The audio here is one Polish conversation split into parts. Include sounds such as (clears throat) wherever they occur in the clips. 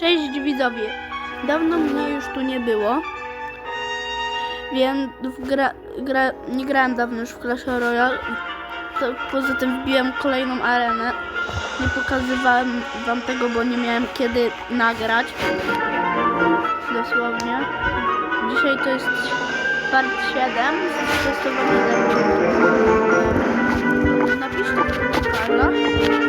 Cześć widzowie. Dawno mnie już tu nie było. Więc gra, gra, nie grałem dawno już w Clash Royale. Poza tym wbiłem kolejną arenę. Nie pokazywałem wam tego, bo nie miałem kiedy nagrać. Dosłownie. Dzisiaj to jest part 7 z testowania Napiszcie w komentarzach,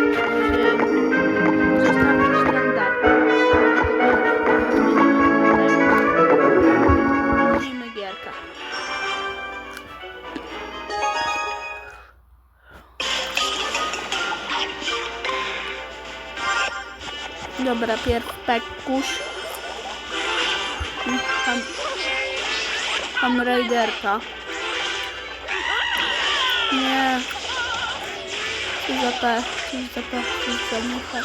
Dobra, pierw pekusz. Tam, tam raiderka. Nie. Co za pech, co za pech, co za mucha.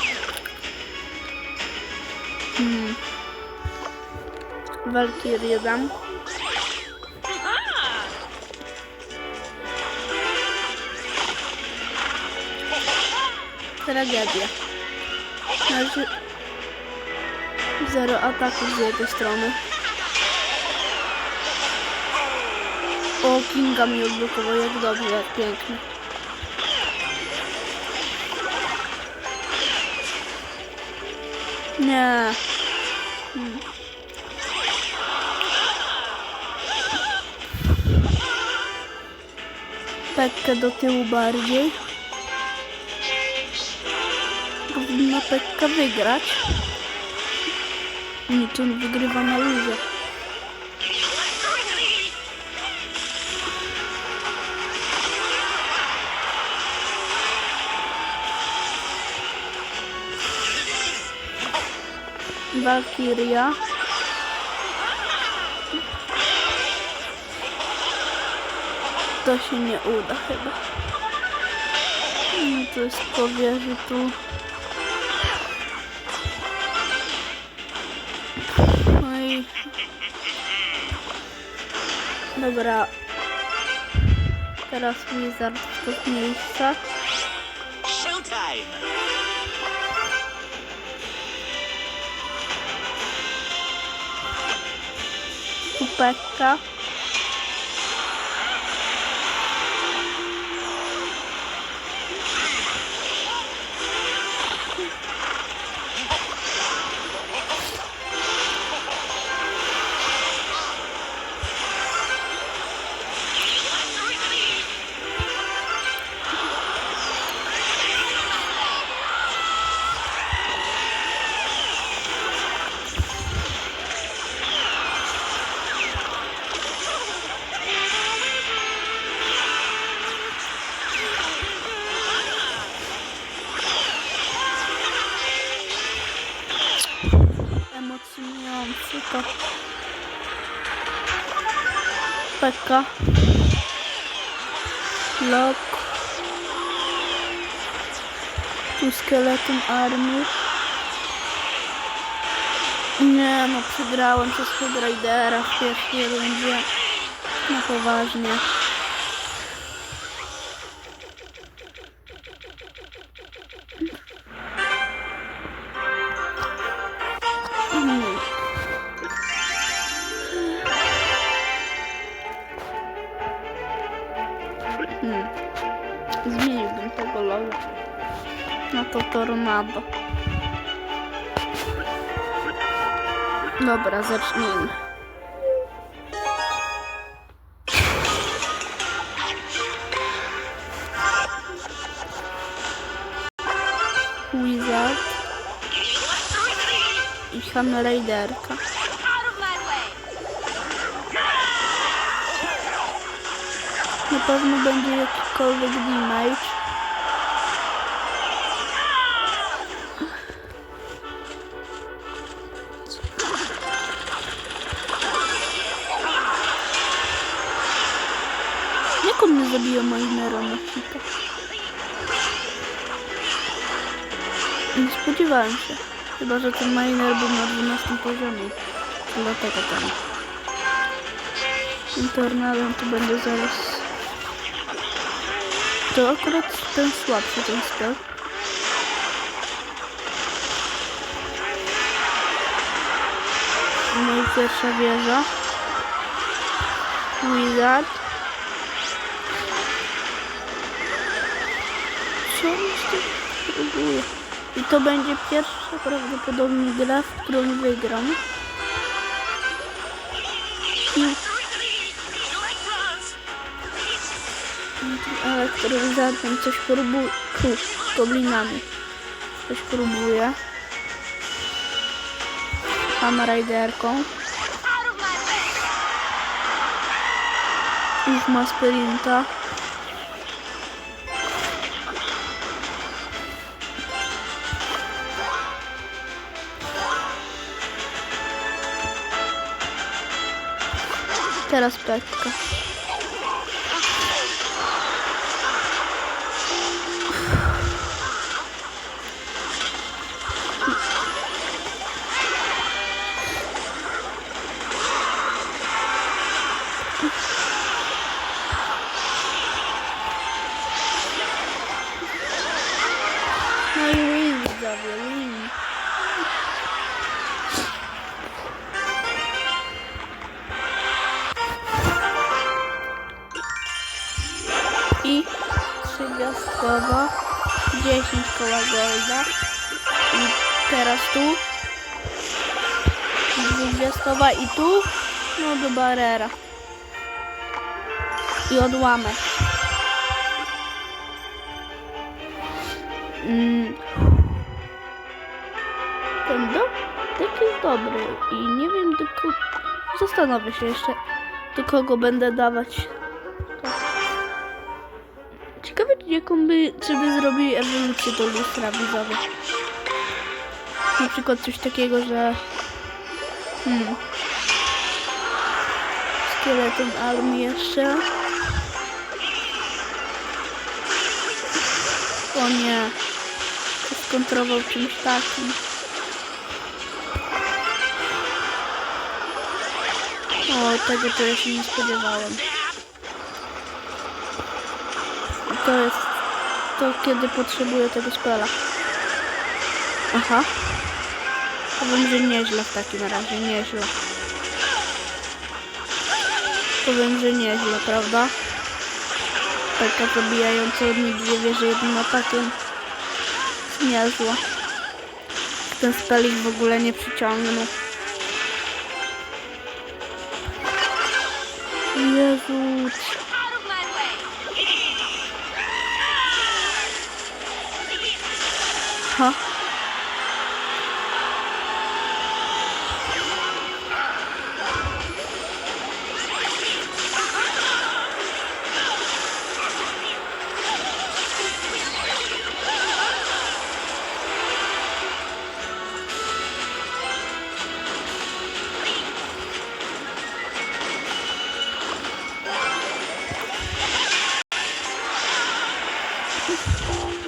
Hmm. Valkyrie dam. Tragedia. Znaczy... Zero ataków z jego strony. O, Kinga mi odblokował, jak dobrze, jak pięknie. Nie. Hmm. Pekkę do tyłu bardziej. Powinna Pekka wygrać. Niczym wygrywa na luzie. Valkyria. To się nie uda chyba. No to jest powierzy tu. Dobra. Teraz Wizard w tych miejscach. Showtime! Tu Pekka Lok. Tu skeleton armii. Nie no, przegrałem przez Head Raidera w pierwszej rundzie. No poważnie tornado. Dobra, zacznijmy. Wizard i Hamraiderka. Na pewno będzie jakikolwiek damage. Nie spodziewałem się. Chyba, że ten miner był na 12 poziomie. Dlatego tam. Tym tornadem to będzie zaraz... To akurat ten słabszy ten spell. No i pierwsza wieża. Wizard. Co on z próbuje? I to będzie pierwsza prawdopodobnie gra, w którą wygram. I elektrolizantem coś próbuje. Tu, goblinami. Coś próbuje. Hamriderką. Już ma sprinta. Teraz Pekka. I trzydziestkowa, 10 koła golda. I teraz tu. Dwudziestkowa i tu. No do barera. I odłamek. Mm. Ten do taki jest dobry i nie wiem kogo... Zastanowię się jeszcze, do kogo będę dawać. Jaką by, czy by zrobili ewolucję do lustra widzowie. Na przykład coś takiego, że... Hmm. Skeleton armii jeszcze. O nie. Skontrował czymś takim. O, tego to ja się nie spodziewałem. To jest to, kiedy potrzebuję tego spela. Aha. Powiem, że nieźle w takim razie, nieźle. Powiem, że nieźle, prawda? Taka zabijająca jednej dwie wieże jednym atakiem. Niezła. Ten spelik w ogóle nie przyciągnął. Jezu. は？あ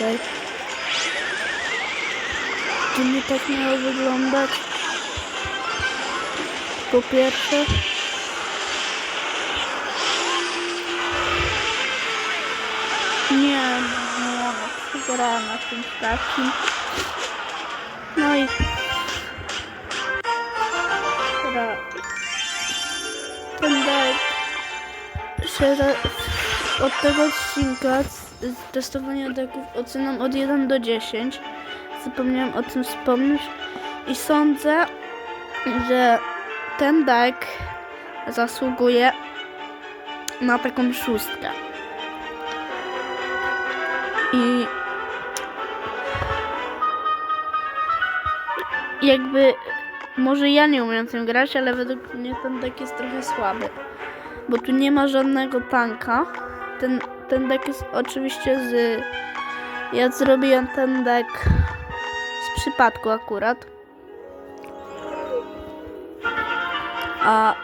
Najgorzej. Czy nie tak miało wyglądać? Po pierwsze. Nie, nie, przegrałem na tym takim. No i... Dobra. Deck się od tego odcinka z testowania deków ocenam od 1 do 10. Zapomniałam o tym wspomnieć. I sądzę, że ten deck zasługuje na taką szóstkę. I jakby może ja nie umiem tym grać, ale według mnie ten deck jest trochę słaby. Bo tu nie ma żadnego tanka. Ten, ten deck jest oczywiście z. Ja zrobiłem ten deck z przypadku akurat. A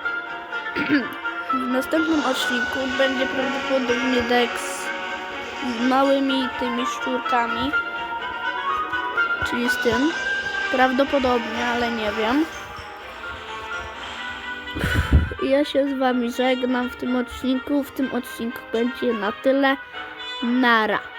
(clears throat) w następnym odcinku będzie prawdopodobnie deck z, małymi tymi szczurkami. Czyli z tym. Prawdopodobnie, ale nie wiem. Ja się z wami żegnam w tym odcinku. W tym odcinku będzie na tyle. Nara.